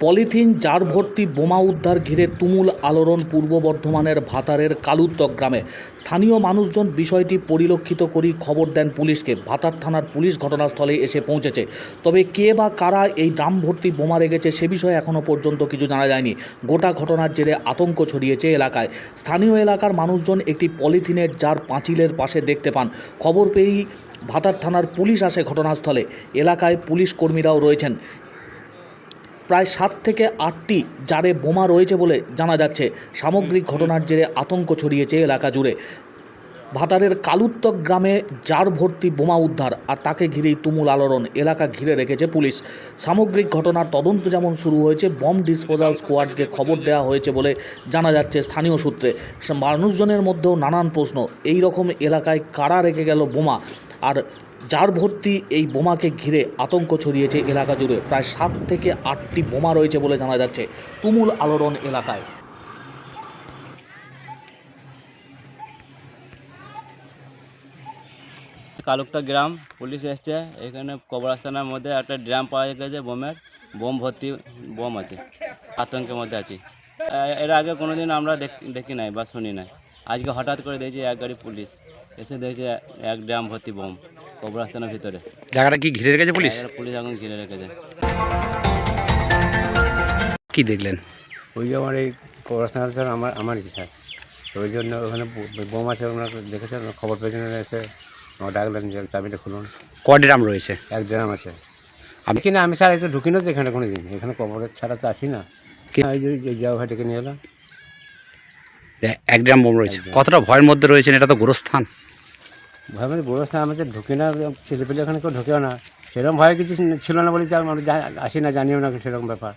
Polythene, jar ভর্তি, বোমা উদ্ধার ঘিরে তুমুল আলোড়ন পূর্ব বর্ধমানের ভাতারের কালুত্তক গ্রামে। স্থানীয় মানুষজন বিষয়টি পরিলক্ষিত করেই খবর দেন পুলিশকে। ভাতার থানার পুলিশ ঘটনাস্থলে এসে পৌঁছেছে। তবে কে বা কারা এই ড্রাম ভর্তি বোমা রেখেছে সে বিষয়ে এখনও পর্যন্ত কিছু জানা যায়নি। গোটা ঘটনার জেরে আতঙ্ক ছড়িয়েছে এলাকায়। স্থানীয় এলাকার মানুষজন একটি পলিথিনের জার পাঁচিলের পাশে দেখতে পান। খবর পেয়েই ভাতার থানার পুলিশ আসে ঘটনাস্থলে। এলাকায় পুলিশ কর্মীরাও রয়েছেন। প্রায় সাত থেকে আটটি জারে বোমা রয়েছে বলে জানা যাচ্ছে। সামগ্রিক ঘটনার জেরে আতঙ্ক ছড়িয়েছে এলাকা জুড়ে। ভাতারের কালুত্তক গ্রামে জার ভর্তি বোমা উদ্ধার আর তাকে ঘিরেই তুমুল আলোড়ন। এলাকা ঘিরে রেখেছে পুলিশ। সামগ্রিক ঘটনার তদন্ত যেমন শুরু হয়েছে, বম ডিসপোজাল স্কোয়াডকে খবর দেওয়া হয়েছে বলে জানা যাচ্ছে স্থানীয় সূত্রে। মানুষজনের মধ্যেও নানান প্রশ্ন। এই রকম এলাকায় কারা রেখে গেল বোমা? আর যার ভর্তি এই বোমাকে ঘিরে আতঙ্ক ছড়িয়েছে এলাকা জুড়ে। প্রায় সাত থেকে আটটি বোমা রয়েছে বলে জানা যাচ্ছে তুমুল আলোড়ন এলাকায়। কালুক্তা গ্রাম, পুলিশ এসছে। এখানে কবরস্থানের মধ্যে একটা ড্রাম পাওয়া গেছে বোমের। বোম ভর্তি বোম আছে। আতঙ্কের মধ্যে আছি। এর আগে কোনোদিন আমরা দেখ- দেখি নাই বা শুনি নাই। আজকে হঠাৎ করে দেখছি এক গাড়ি পুলিশ এসে দেখছে এক ড্রাম ভর্তি বোম। কবরস্থানের ভিতরে? জায়গাটা কি ঘিরে রেখেছে পুলিশ? পুলিশ এখন ঘিরে রেখেছে। কি দেখলেন? ওই যে আমার এই কবরস্থান স্যার আমার আমারই স্যার। ওই জন্য ওখানে বোম আছে ওনারা দেখেছেন? খবর পেয়েছেন এসে আমার ডাকলেন যে চাবিটা খুলুন। কড্রাম রয়েছে? এক ড্রাম আছে। আমি কিনা আমি স্যার একটু ঢুকি না তো এখানে কোনো দিন এখানে কবরের ছাড়া তো আসি না। কি- এই জায়গা ডেকে নিয়ে এলাম এক ড্রাম বোম রয়েছে। কতটা ভয়ের মধ্যে রয়েছেন? এটা তো গোরস্থান। ভয় মানে বড় স্থান আমাদের ঢুকে না, ছেলেপেলে ওখানে কেউ ঢুকেও না। সেরকম ভয় কিছু ছিল না বলে আসি না, জানিও না সেরকম ব্যাপার।